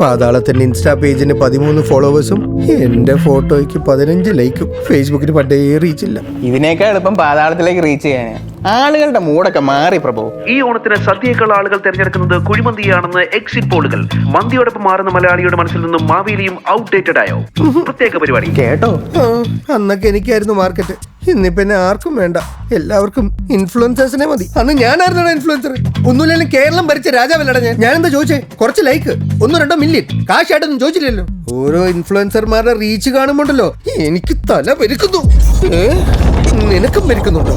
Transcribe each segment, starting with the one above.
പാതാളത്തിന്റെ insta പേജിന് പതിമൂന്ന് ഫോളോവേഴ്സും എന്റെ ഫോട്ടോയ്ക്ക് പതിനഞ്ച് ലൈക്കും. ഫേസ്ബുക്കിന് പണ്ടേ റീച്ചില്ല ഇതിനേക്കാൾ എളുപ്പം പാതാളത്തിലേക്ക് റീച്ച് ചെയ്യാൻ ആളുകളുടെ മൂടൊക്കെ മാറി പ്രഭു. ഈ ഓണത്തിന് സദ്യയേക്കാൾ ആളുകൾ തിരഞ്ഞെടുക്കുന്നത് കുഴിമന്തിയാണെന്ന് എക്സിറ്റ് പോളുകൾ. മന്തിയോടൊപ്പം മാറുന്ന മലയാളിയുടെ മനസ്സിൽ നിന്നും മാവേലിയും ഔട്ട്ഡേറ്റഡ് ആയോ? പ്രത്യേക പരിപാടി. കേട്ടോ? അന്നൊക്കെ എനിക്കായിരുന്നു മാർക്കറ്റ് ഇന്നിപ്പോ എന്നെ ആർക്കും വേണ്ട. എല്ലാവർക്കും ഇൻഫ്ലുവൻസേഴ്സിനെ മതി. അന്ന് ഞാനായിരുന്നു ഇൻഫ്ലുവൻസർ ഒന്നുമില്ലെങ്കിലും കേരളം ഭരിച്ച രാജാവല്ലട ഞാൻ. ഞാൻ എന്താ ചോദിച്ചേ? കുറച്ച് ലൈക്ക് ഒന്നോ രണ്ടോ മില്യൺ കാശായിട്ടൊന്നും ചോദിച്ചില്ലല്ലോ. ഓരോ ഇൻഫ്ലുവൻസർമാരുടെ റീച്ച് കാണുമ്പോണ്ടല്ലോ. എനിക്ക് തല പെരുക്കുന്നു? നിനക്കും പെരുക്കുന്നുണ്ടോ?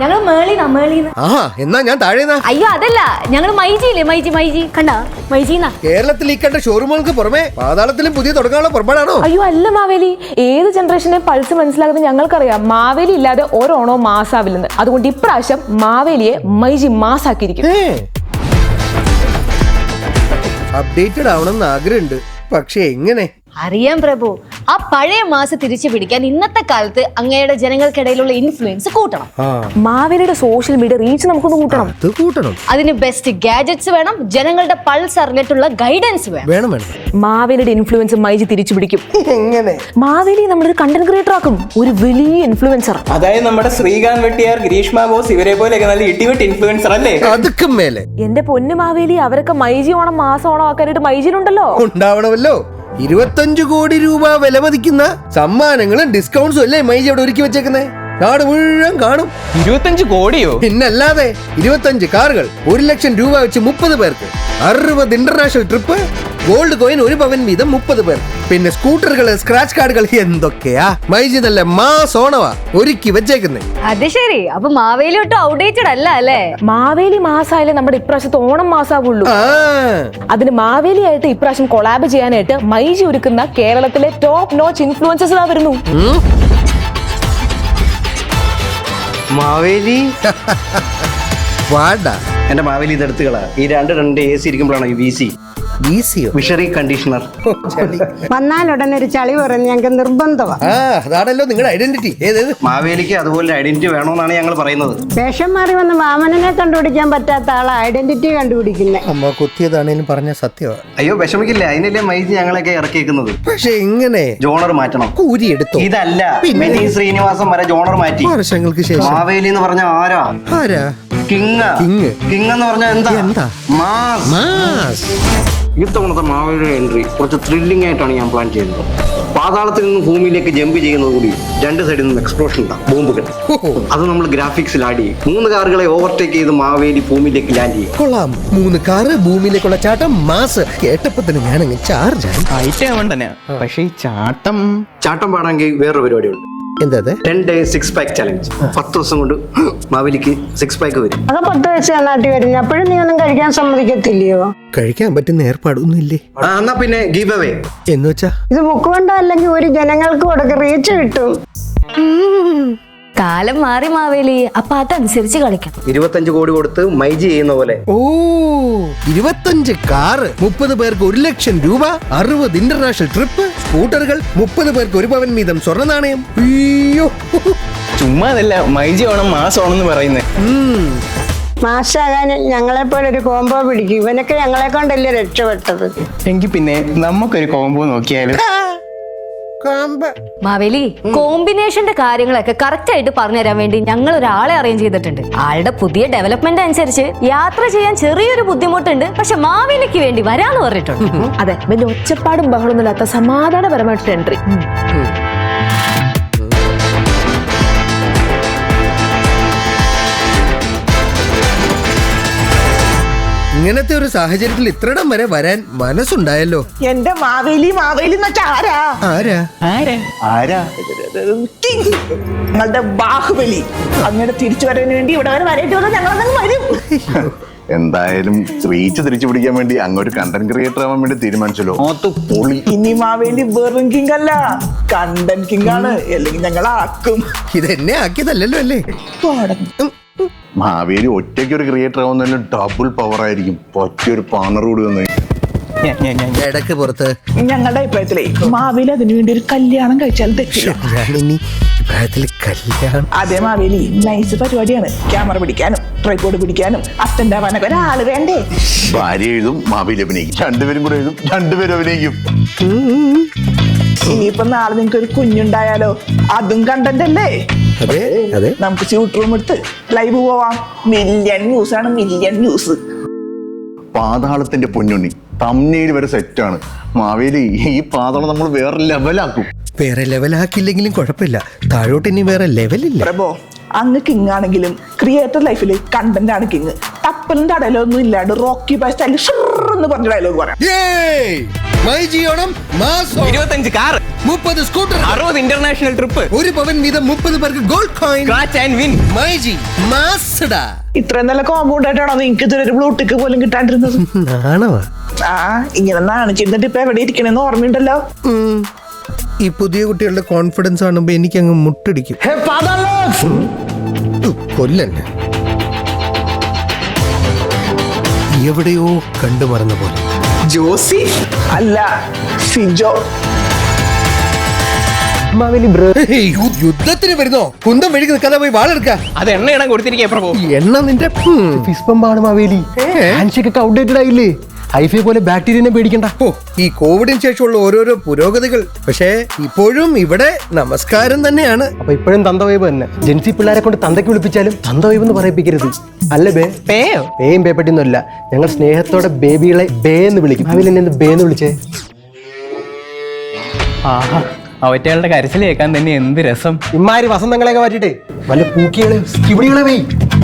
ഞങ്ങൾ മേളിന്നാ മേളിന്ന്. ആഹാ എന്നാ ഞാൻ താഴേന്നാ. അയ്യോ അതല്ല. ഞങ്ങൾ മൈജിയില്ലേ മൈജി മൈജി. കണ്ട? മൈജിന്നാ. കേരളത്തിൽ ഈ കണ്ട ഷോറൂമുകൾക്ക് പുറമെ പാതാളത്തിലും പുതിയ തുടങ്ങാനുള്ള പുറപ്പാടാണോ? അയ്യോ അല്ല മാവേലി. ഏത് ജനറേഷനെ പൾസ് മനസ്സിലാകുന്നത് ഞങ്ങൾക്കറിയാം. മാവേലി ഇല്ലാതെ ഓരോണോ മാസാവില്ലെന്ന്. അതുകൊണ്ട് ഇപ്രാവശ്യം മാവേലിയെ മൈജി മാസാക്കിയിരിക്കും അപ്ഡേറ്റഡ് ആവണമെന്ന് ആഗ്രഹമുണ്ട്. പക്ഷെ എങ്ങനെ? അറിയാം പ്രഭു. ആ പഴയ മാസം തിരിച്ചു പിടിക്കാൻ ഇന്നത്തെ കാലത്ത് അങ്ങയുടെ ജനങ്ങൾക്കിടയിലുള്ള ഇൻഫ്ലുവൻസ് കൂട്ടണം. മാവേലിയുടെ സോഷ്യൽ മീഡിയ റീച്ച് നമുക്കൊന്ന് കൂട്ടണം. അത് കൂട്ടണം. അതിന് ബെസ്റ്റ് ഗാഡ്ജറ്റ്സ് വേണം ജനങ്ങളുടെ പൾസ് അറിഞ്ഞിട്ടുള്ള ഗൈഡൻസ് വേണം. മാവേലിയുടെ ഇൻഫ്ലുവൻസ് മൈജി തിരിച്ചു പിടിക്കും. എങ്ങനെ? മാവേലി നമ്മളൊരു കണ്ടന്റ് ക്രിയേറ്റർ ആക്കും. ഒരു വലിയ ഇൻഫ്ലുവൻസർ അതായത് നമ്മുടെ ശ്രീകാന്ത് വെട്ടിയാർ ഗ്രീഷ്മ ബോസ് ഇവരെ പോലെയൊക്കെ നല്ല ഇടിവെട്ട് ഇൻഫ്ലുവൻസർ അല്ലേ? അതുക്കും മേലെ. എന്റെ പൊന്നു മാവേലി അവരൊക്കെ മൈജി ഓണം മാസം ഓണം ആക്കാനായിട്ട് മൈജിയിലുണ്ടല്ലോ. ഉണ്ടാവണമല്ലോ. ഇരുപത്തഞ്ചു കോടി രൂപ വില മതിക്കുന്ന സമ്മാനങ്ങളും ഡിസ്കൗണ്ട്സും അല്ലേ മൈജി അവിടെ ഒരുക്കി വെച്ചേക്കുന്നേ? നാട് മുഴുവൻ കാണും. ഇരുപത്തഞ്ച് കോടിയോ? പിന്നല്ലാതെ ഇരുപത്തഞ്ച് കാറുകൾ ഒരു ലക്ഷം രൂപ വെച്ച് മുപ്പത് പേർക്ക്. അറുപത് ഇന്റർനാഷണൽ ട്രിപ്പ് ഗോൾഡ് കോയിൻ ഒരു പവൻ വീതം മുപ്പത് പേർ. പിന്നെ സ്കൂട്ടറുകൾ സ്ക്രാച്ച് കാർഡുകൾ എന്തൊക്കെയാ? മൈജി നല്ല മാ സോണവാ ഒരുക്കി വെച്ചേക്കുന്നേ. അത് ശരി. അപ്പൊ മാവേലി ഒട്ടും ഔട്ട്ഡേറ്റഡ് അല്ല അല്ലേ? മാവേലി മാസായാലേ നമ്മുടെ ഇപ്രാവശ്യത്തെ ഓണം മാസാവുള്ളൂ. ആ. അതിന് മാവേലിയായിട്ട് ഇപ്രാവശ്യം കൊളാബ് ചെയ്യാനായിട്ട് മൈജി ഒരുക്കുന്ന കേരളത്തിലെ ടോപ്പ് നോച്ച് ഇൻഫ്ലുവൻസസ് വരുന്നു. മാവേലി? വാടാ. എന്റെ മാവേലി ഇതെടുത്തുകളാ. ഈ രണ്ട് രണ്ട് എ സി ഇരിക്കുമ്പോഴാണ് ഈ വി സി ഈസിയോ വിഷറി കണ്ടീഷണർ വന്നാലുടനെ ഒരു ചളി പറഞ്ഞ് ഞങ്ങൾക്ക് നിർബന്ധമാണ് ആ അതാണല്ലോ നിങ്ങളുടെ ഐഡന്റിറ്റി ഏതേത് മാവേലിക്ക് അതുപോലെ ഐഡന്റിറ്റി വേണമെന്നാണ് ഞങ്ങൾ പറയുന്നത്. വേഷം മാറി വന്ന് വാമനനെ കണ്ടുപിടിക്കാൻ പറ്റാത്ത ആളെ ഐഡന്റിറ്റി കണ്ടുപിടിക്കുന്നത് അമ്മ കുത്തിയതാണേലും പറഞ്ഞ സത്യമാണ് അയ്യോ വിഷമിക്കില്ല? അതിനല്ലേ മൈജി ഞങ്ങളൊക്കെ ഇറക്കിയേക്കുന്നത്? പക്ഷെ എങ്ങനെ ജോണർ മാറ്റണം. കൂരി എടുത്തു ഇതല്ല. പിന്നെ? മിനി ശ്രീനിവാസം വരെ ജോണർ മാറ്റി. വർഷങ്ങൾക്ക് ശേഷം. മാവേലി എന്ന് പറഞ്ഞ ആരാ? ആരാ? കിങ് കിങ് കിങ് എന്ന് പറഞ്ഞാൽ എന്താ? എന്താ? മാസ്. മാസ്. ഇത്തവണത്തെ മാവയുടെ എൻട്രി കുറച്ച് ത്രില്ലിംഗ് ആയിട്ടാണ് ഞാൻ പ്ലാൻ ചെയ്യുന്നത്. പാതാളത്തിൽ നിന്ന് ഭൂമിയിലേക്ക് ജമ്പ് ചെയ്യുന്നത് കൂടി രണ്ട് സൈഡിൽ നിന്ന് എക്സ്പ്ലോഷൻ ഉണ്ടാവും ബോംബുകൾ. അത് നമ്മൾ ഗ്രാഫിക്സിൽ ആഡ് ചെയ്യും. മൂന്ന് കാറുകളെ ഓവർടേക്ക് ചെയ്ത് മാവേലി ഭൂമിയിലേക്ക് ലാൻഡ് ചെയ്യും. കൊള്ളാം. മൂന്ന് കാറ് ഭൂമിയിലേക്കുള്ള ചാട്ടം മാസ്. കേട്ടപ്പോ തന്നെ ഞാൻ ചാർജ് പക്ഷേ ഈ ചാട്ടം ചാട്ടം പാടാമെങ്കിൽ വേറൊരു പരിപാടിയുണ്ട്. Ten day six pack challenge പത്ത് ദിവസം കൊണ്ട് മാവേലിക്ക് സിക്സ് പാക്ക് വരും. അത് പത്ത് വയസ്സ് നാട്ടിൽ വരുന്നത് അപ്പോഴും നീ ഒന്നും കഴിക്കാൻ സമ്മതിക്കത്തില്ലയോ? കഴിക്കാൻ പറ്റുന്ന ഏർപ്പാടൊന്നും ഇല്ലേ ആ എന്നാ പിന്നെ ഗീവ് അവേ എന്ന് വെച്ചാ? ഇത് ബുക്ക് കൊണ്ടോ അല്ലെങ്കിൽ ഒരു ജനങ്ങൾക്ക് കൊടുക്ക റീച്ച് കിട്ടും. കാലം മാറി മാവേലി അപ്പൊ അതനുസരിച്ച് കളിക്കണം. ഇരുപത്തഞ്ച് കോടി കൊടുത്ത് മൈജി ചെയ്യുന്ന പോലെ. ഓ ഇരുപത്തഞ്ച് കാറ് മുപ്പത് പേർക്ക് ഒരു ലക്ഷം രൂപ അറുപത് ഇന്റർനാഷണൽ ട്രിപ്പ് സ്കൂട്ടറുകൾ മുപ്പത് പേർക്ക് ഒരു പവൻ വീതം സ്വർണ നാണയം അയ്യോ. ചുമ്മാ അതല്ല മൈജി ഓണം മാസം ഓണം എന്ന് പറയുന്നത്. മാഷാകാൻ ഞങ്ങളെപ്പോലെ ഒരു കോംബോ പിടിക്കും. ഇവനൊക്കെ ഞങ്ങളെ കൊണ്ടല്ലേ രക്ഷപ്പെട്ടത്. എങ്കിൽ പിന്നെ നമുക്കൊരു കോംബോ നോക്കിയാലും? കാമ്പ. മാവേലി കോമ്പിനേഷന്റെ കാര്യങ്ങളൊക്കെ കറക്റ്റ് ആയിട്ട് പറഞ്ഞു തരാൻ വേണ്ടി ഞങ്ങൾ ഒരാളെ അറേഞ്ച് ചെയ്തിട്ടുണ്ട്. ആളുടെ പുതിയ ഡെവലപ്മെന്റ് അനുസരിച്ച് യാത്ര ചെയ്യാൻ ചെറിയൊരു ബുദ്ധിമുട്ടുണ്ട്. പക്ഷെ മാവേലിക്ക് വേണ്ടി വരാന്ന് പറഞ്ഞിട്ടുണ്ട്. അതെ വലിയ ഒച്ചപ്പാടും ബഹളമൊന്നുമില്ലാത്ത സമാധാനപരമായിട്ട് എൻട്രി ഇങ്ങനത്തെ ഒരു സാഹചര്യത്തിൽ ഇത്രടം വരെ വരാൻ മനസ്സുണ്ടായല്ലോ. എന്റെ മാവേലി മാവേലി ആരാ? ആരാ? ആരാ? ആരാ? കിങ്. ഞങ്ങളുടെ ബാഹുബലി. അങ്ങനെ തിരിച്ചു വരാൻ വേണ്ടി ഇവിടെ വരെ വരേണ്ടി വന്നാൽ ഞങ്ങൾ അതങ്ങ് വരും എന്തായാലും റീച്ച് തിരിച്ചു പിടിക്കാൻ വേണ്ടി അങ്ങൊരു കണ്ടന്റ് ക്രിയേറ്റർ ആവാൻ വേണ്ടി തീരുമാനിച്ചല്ലോ. പൊളി. ഇനി മാവേലി വെറും കിങ് അല്ല കണ്ടന്റ് കിങ് ആണ് അല്ലെങ്കിൽ ഞങ്ങൾ ആക്കും ഇതെന്നെ ആക്കിയതല്ലല്ലോ അല്ലേ? മാവേലി ഒറ്റയ്ക്ക് ഒരു ക്രിയേറ്റർ ആവുന്നതിന് ഡബിൾ പവർ ആയിരിക്കും. ഒറ്റയൊരു പാർട്ണർ കൂടി വന്നു ഇടയ്ക്ക് പുറത്ത്. ഞങ്ങളുടെ അഭിപ്രായത്തിലേ മാവേലി അതിനു വേണ്ടി ഒരു കല്യാണം കഴിച്ചാൽ തെറ്റില്ല. കല്യാണം. അതേ മാവേലി നൈസ് പരിപാടിയാണ്. ക്യാമറ പിടിക്കാനും ട്രൈപ്പോഡ് പിടിക്കാനും അത്തന്റെ ആവാനൊക്കെ ഒരാൾ വേണ്ടേ? ഭാര്യ എഴുതും മാവേലി അഭിനയിക്കും. രണ്ടുപേരും കൂടെ എഴുതും രണ്ടുപേരും അഭിനയിക്കും. ഇനിയിപ്പോ നാളെ നിങ്ങൾക്ക് ഒരു കുഞ്ഞുണ്ടായാലോ? അതും കണ്ടന്റ് അല്ലേ? അതെ അതെ. നമുക്ക് സ്യൂട്ട് റൂം എടുത്ത് ലൈവ് പോവാം. മില്യൺ ന്യൂസ് ആണ് മില്യൺ ന്യൂസ് പാതാളത്തിന്റെ പൊന്നുണ്ണി തമ്മിയിൽ വരെ സെറ്റാണ് മാവേലി ഈ പാതാളം നമ്മൾ വേറെ ലെവലാക്കും വേറെ ലെവലാക്കില്ലെങ്കിലും കുഴപ്പമില്ല. താഴോട്ട് ഇനി വേറെ ലെവലില്ല പ്രഭോ അങ്ങ് കിങ് ആണെങ്കിലും ക്രിയേറ്റർ ലൈഫിൽ കണ്ടന്റ് ആണ് കിങ് തപ്പലും അടയിലൊന്നും ഇല്ലാണ്ട് റോക്കി ബൈ സ്റ്റൈൽ എന്ന് പറഞ്ഞ ഡയലോഗ് പറയാം. ഏയ്! മൈ ജിയോണം മാസ്. ഇരുപത്തഞ്ച് കാർ മുപ്പത് സ്കൂട്ടർ അറുപത് ഇന്റർനാഷണൽ ട്രിപ്പ് ഒരു പവൻ വീതം മുപ്പത് പേർക്ക് gold coin scratch and win myG മാസ്ഡ ഇത്രയും നല്ല കോമ്പൗണ്ട് ആയിട്ടാണോ നിങ്ങൾക്ക് ഇതുവരെ ഒരു ബ്ലൂട്ടിക്ക് പോലും കിട്ടാണ്ടിരുന്നത്? നാണവാ. ആ ഇങ്ങനെ നാണിച്ചിരുന്നിട്ട് ഇപ്പൊ എവിടെ ഇരിക്കണെന്ന് ഓർമ്മയുണ്ടല്ലോ. ഈ പുതിയ കുട്ടികളുടെ കോൺഫിഡൻസ് കാണുമ്പോ എനിക്ക് അങ്ങ് മുട്ടടിക്കും കൊല്ലന്നെ. എവിടെയോ കണ്ടു മറന്ന പോലെ. ജോസി? അല്ല സിജോ. യുദ്ധത്തിന് വരുന്നോ? കുന്തം വഴിക്ക് നിൽക്കാതെ പോയി വാളെടുക്ക. അത് എണ്ണ ഇടാൻ കൊടുത്തിരിക്കേ പ്രഭു. എണ്ണ നിന്റെ. ഫിസ്പമ്പാണ് മാവേലി. ഒക്കെ ഔട്ട്ഡേറ്റഡ് ആയില്ലേ? ഹൈഫൈ പോലെ ബാക്ടീരിയനെ പേടിക്കണ്ട. ഓ ഈ കോവിഡിന് ശേഷമുള്ള ഓരോരോ പുരോഗതികൾ. പക്ഷേ ഇപ്പോഴും ഇവിടെ നമസ്കാരം തന്നെയാണ്. അപ്പൊ ഇപ്പോഴും തന്തവൈബ് തന്നെ. ജെൻസി പിള്ളേരെ കൊണ്ട് തന്തയ്ക്ക് വിളിപ്പിച്ചാലും തന്തവൈബ് എന്ന് പറയിപ്പിക്കരുത്. അല്ല ബേ. പേയോ? പേയും പേപ്പറ്റിയൊന്നുമല്ല ഞങ്ങൾ സ്നേഹത്തോടെ ബേബികളെ ബേ എന്ന് വിളിക്കും. അവൻ എന്നെ ബേ എന്ന് വിളിച്ചേ. ആഹാ അവറ്റകളുടെ കരച്ചിൽ കേൾക്കാൻ തന്നെ എന്ത് രസം. ഇമാരി വസന്തങ്ങളെയൊക്കെ മാറ്റിട്ടേ വല്ല പൂക്കികളെ വേ.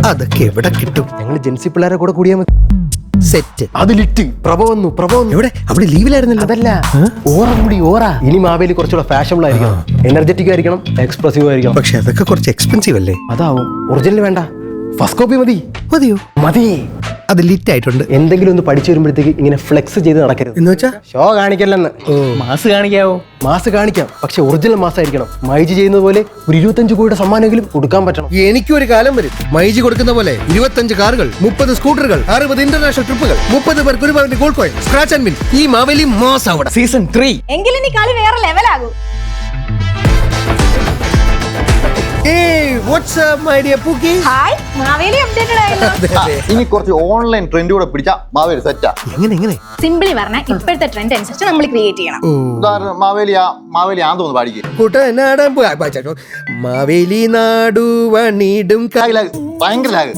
അതൊക്കെ എവിടെ കിട്ടും? ഞങ്ങൾ ജെൻസി പിള്ളേരെ കൂടെ കൂടിയാൽ മതി. സെറ്റ്. അതിലിട്ട്. പ്രഭവന്നു പ്രഭ വന്നു പ്രഭ വന്നു. എവിടെ? അവിടെ ലീവിലായിരുന്നല്ലോ. അതല്ല. ഓറ കൂടി ഓറ. ഇനി മാവേലി കുറച്ചുകൂടെ ഫാഷനബിൾ ആയിരിക്കണം. എനർജറ്റിക് ആയിരിക്കണം എക്സ്പ്രസീവ് ആയിരിക്കണം. പക്ഷെ അതൊക്കെ കുറച്ച് എക്സ്പെൻസീവ് അല്ലേ? അതാവും. ഒറിജിനൽ വേണ്ട. ഫസ്റ്റ് കോപ്പി മതി. മതിയോ? മതി. അത് ലിറ്റ് ആയിട്ടുണ്ട്. എന്തെങ്കിലും ഒന്ന് പഠിച്ചു വരുമ്പോഴത്തേക്ക് ഇങ്ങനെ ഫ്ലെക്സ് ചെയ്ത് നടക്കരുത്. എന്ന് വെച്ചാ? ഷോ കാണിക്കല്ലെന്ന്. മാസ് കാണിക്കാവോ? മാസ് കാണിക്കാം. പക്ഷെ ഒറിജിനൽ മാസ് ആയിരിക്കണം മൈജി ചെയ്യുന്നത് പോലെ ഒരു ഇരുപത്തഞ്ച് കോടിയുടെ സമ്മാനമെങ്കിലും കൊടുക്കാൻ പറ്റണം. എനിക്കും ഒരു കാലം വരും. മൈജി കൊടുക്കുന്ന പോലെ ഇരുപത്തഞ്ച് കാറുകൾ മുപ്പത് സ്കൂട്ടറുകൾ അറുപത് ഇന്റർനാഷണൽ ട്രിപ്പുകൾ മുപ്പത് പേർക്ക് ഒരു പവന്റെ gold coin scratch and win ഈ മാവലി മാസ് അവിടെ സീസൺ ത്രീ എങ്കിലും കളി വേറെ ലെവലാകും ഹായ് മാവേലി അപ്ഡേറ്റഡ് ആയല്ലോ. ഇനി കുറച്ച് ഓൺലൈൻ ട്രെൻഡ് കൂടെ പിടിച്ച മാവേലി സെറ്റാ എങ്ങനെ എങ്ങനെ? സിമ്പിളി പറഞ്ഞാൽ ഇപ്പോഴത്തെ ട്രെൻഡ് അനുസരിച്ച് നമ്മൾ ക്രിയേറ്റ് ചെയ്യണം. ഉദാഹരണം മാവേലി ആ മാവേലി ആ തോന്നുന്നു പാടിക്കും. കുട്ടനാടൻ. മാവേലി നാടു വണിടും ഭയങ്കര ലാഗ്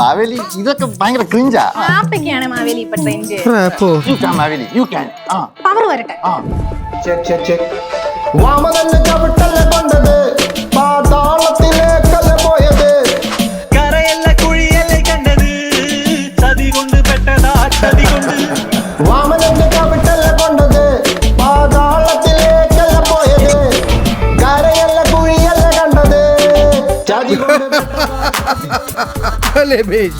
മാവേലി ഇതൊക്കെ ഭയങ്കര ക്രിഞ്ചാ റാപ്പൊക്കെയാണ് മാവേലി ഇപ്പൊ trend rapport you can Maveli you can power വരട്ടെ. ചെക്ക് ചെക്ക് ചെക്ക് വാമതന്നെ ചവിട്ടല്ലേ കൊണ്ടത് ബേജ്?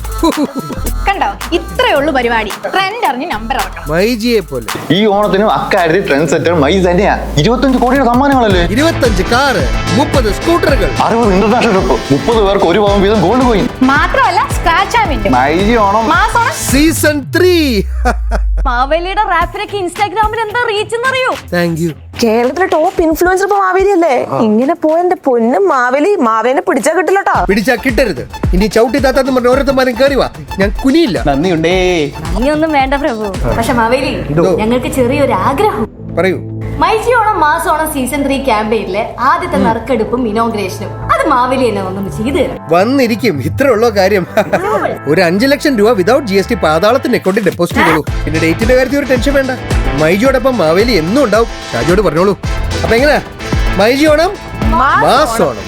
കണ്ടോ? ഇത്രേ ഉള്ളൂ പരിപാടി. ട്രെൻഡ് അറിഞ്ഞ് നമ്പർ ഇറക്കണം. മൈജിയെ പോലെ. ഈ ഓണത്തിനും അക്കാര്യത്തിൽ ട്രെൻഡ് സെറ്റർ മൈ തന്നെയാ. ഇരുപത്തഞ്ച് കോടിയുടെ സമ്മാനങ്ങളല്ലേ? ഇരുപത്തഞ്ച് കാറ് മുപ്പത് സ്കൂട്ടറുകൾ. അറുപത് ഇന്റർനാഷണൽ ട്രിപ്പ് മുപ്പത് പേർക്ക് ഒരു പവൻ വീതം ഗോൾഡ് കോയിൻ മാത്രമല്ല സ്ക്രാച്ച് ആൻഡ് മൈജി ഓണം. മാസോണം സീസൺ ത്രീ മാവേലിയുടെ റാപ്പിനൊക്കെ ഇൻസ്റ്റാഗ്രാമിൽ എന്താ റീച്ച് എന്നറിയോ? താങ്ക് യു കേരളത്തിലെ ടോപ്പ് ഇൻഫ്ലുവൻസർ ഇപ്പൊ മാവേലി അല്ലേ? ഇങ്ങനെ പോയെന്റെ പൊന്നും മാവേലി മാവേലിനെ പിടിച്ചാ കിട്ടില്ലട്ടോ പിടിച്ചാ കിട്ടരുത്. ഇനി ചവിട്ടി താത്താന്ന് പറഞ്ഞ ഓരോരുത്തന്മാരും കയറി വാ. ഞാൻ കുനിയില്ല. നന്ദിയുണ്ടേ. നന്ദിയൊന്നും വേണ്ട പ്രഭു. പക്ഷെ മാവേലി ഞങ്ങൾക്ക് ചെറിയൊരു ആഗ്രഹം പറയൂ. MyG Onam mass Onam season three ക്യാമ്പയിനിലെ ആദ്യത്തെ നറുക്കെടുപ്പും ഇനോഗ്രേഷനും അത് മാവലി എന്നെ ഒന്നും ചെയ്തു തരാം വന്നിരിക്കും. ഇത്ര ഉള്ള കാര്യം ഒരു അഞ്ചു ലക്ഷം രൂപ വിതൗട്ട് ജി എസ് ടി പാതാളത്തിന്റെ അക്കൗണ്ടിൽ ഡെപ്പോസിറ്റ് ചെയ്തോളൂ. പിന്നെ ഡേറ്റിന്റെ കാര്യത്തിൽ ഒരു ടെൻഷൻ വേണ്ട. മൈജിയോടൊപ്പം മാവേലി എന്നും ഉണ്ടാവും. ഷാജിയോട് പറഞ്ഞോളൂ. അപ്പൊ എങ്ങനെയാ? മൈജിയോണം മാസോണം. മാസ് ഓണം